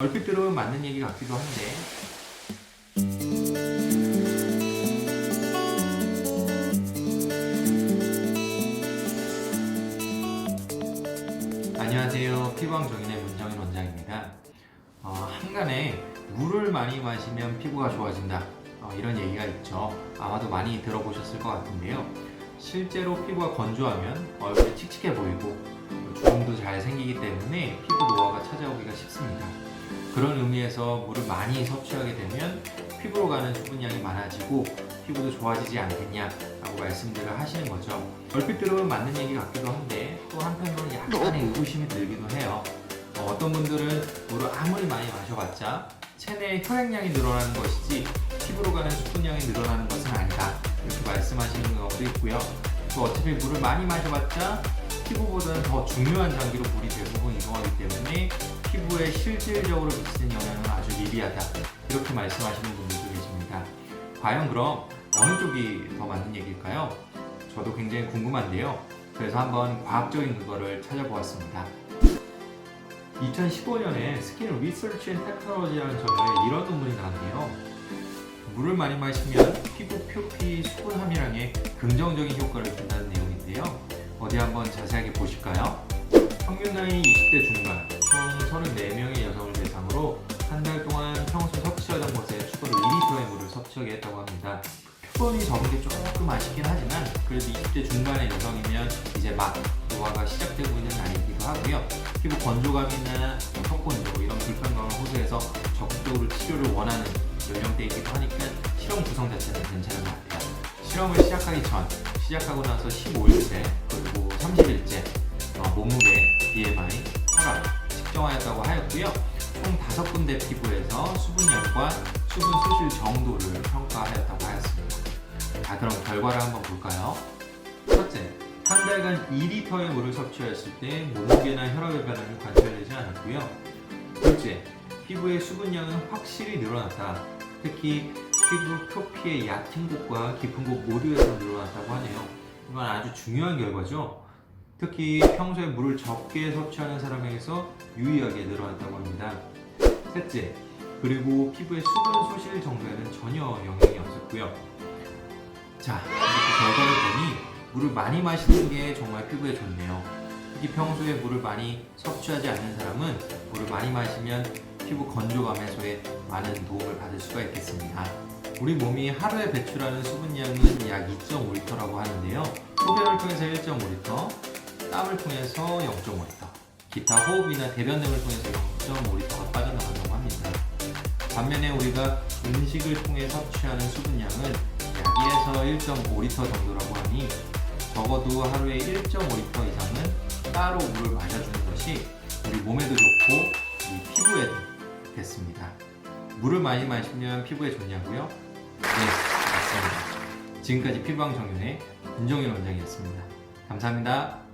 얼핏 들으면 맞는 얘기 같기도 한데 안녕하세요. 피부왕 정인의 문정인 원장입니다. 어, 한간에 물을 많이 마시면 피부가 좋아진다. 어, 이런 얘기가 있죠. 아마도 많이 들어보셨을 것 같은데요. 실제로 피부가 건조하면 얼굴이 칙칙해 보이고 주름도 잘 생기기 때문에 피부 노화가 찾아오기가 쉽습니다. 그런 의미에서 물을 많이 섭취하게 되면 피부로 가는 수분량이 많아지고 피부도 좋아지지 않겠냐라고 말씀들을 하시는 거죠. 얼핏 들으면 맞는 얘기 같기도 한데 또 한편으로는 약간의 의구심이 들기도 해요. 어, 떤 분들은 물을 아무리 많이 마셔봤자 체내의 혈액량이 늘어나는 것이지 피부로 가는 수분량이 늘어나는 것은 아니다. 이렇게 말씀하시는 경우도 있고요. 또 어차피 물을 많이 마셔봤자 피부보다는 더 중요한 장기로 물이 대부분 이동하기 때문에 피부에 실질적으로 미치는 영향은 아주 미비하다. 이렇게 말씀하시는 분들도 계십니다. 과연 그럼 어느 쪽이 더 맞는 얘기일까요? 저도 굉장히 궁금한데요. 그래서 한번 과학적인 그거를 찾아보았습니다. 2015년에 스킨 리서치 앤 테크놀로지라는 저널에 이런 논문이 나왔네요. 물을 많이 마시면 피부 표피 수분 함유량에 긍정적인 효과를 준다는 내용인데요. 어디 한번 자세하게 보실까요? 평균 나이 20대 중반, 총 34명의 여성을 대상으로 한 달 동안 평소 섭취하던 것에 추가로 2리터의 물을 섭취하게 했다고 합니다. 표본이 적은 게 조금 아쉽긴 하지만 그래도 20대 중반의 여성이면 이제 막 노화가 시작되고 있는 나이이기도 하고요. 피부 건조감이나 턱건조 이런 불편감을 호소해서 적극적으로 치료를 원하는 연령대이기도 하니까 실험 구성 자체는 괜찮은 것 같아요. 실험을 시작하기 전, 시작하고 나서 15일째 그리고 30일째 어, 몸무게, BMI, 혈압 측정하였다고 하였고요. 총 다섯 군데 피부에서 수분량과 수분 소실 정도를 평가하였다고 하였습니다. 자, 그럼 결과를 한번 볼까요? 첫째, 한 달간 2리터의 물을 섭취했을 때 몸무게나 혈압의 변화는 관찰되지 않았고요. 둘째, 피부의 수분량은 확실히 늘어났다. 특히 피부 표피의 얕은 곳과 깊은 곳 모두에서 늘어났다고 하네요. 이건 아주 중요한 결과죠. 특히 평소에 물을 적게 섭취하는 사람에게서 유의하게 늘어났다고 합니다. 셋째, 그리고 피부의 수분 소실 정도에는 전혀 영향이 없었고요. 자, 이렇게 결과를 보니 물을 많이 마시는 게 정말 피부에 좋네요. 특히 평소에 물을 많이 섭취하지 않는 사람은 물을 많이 마시면 피부 건조감 해소에 많은 도움을 받을 수가 있겠습니다. 우리 몸이 하루에 배출하는 수분량은 약 2.5리터라고 하는데요. 소변을 통해서 1.5리터, 땀을 통해서 0.5리터, 기타 호흡이나 대변 등을 통해서 0.5리터가 빠져나간다고 합니다. 반면에 우리가 음식을 통해 섭취하는 수분량은 약 2에서 1.5리터 정도라고 하니 적어도 하루에 1.5리터 이상은 따로 물을 마셔주는 것이 우리 몸에도 좋고 우리 피부에도 좋겠습니다. 물을 많이 마시면 피부에 좋냐고요? 네, 맞습니다. 지금까지 피부왕 정윤의 윤정일 원장이었습니다. 감사합니다.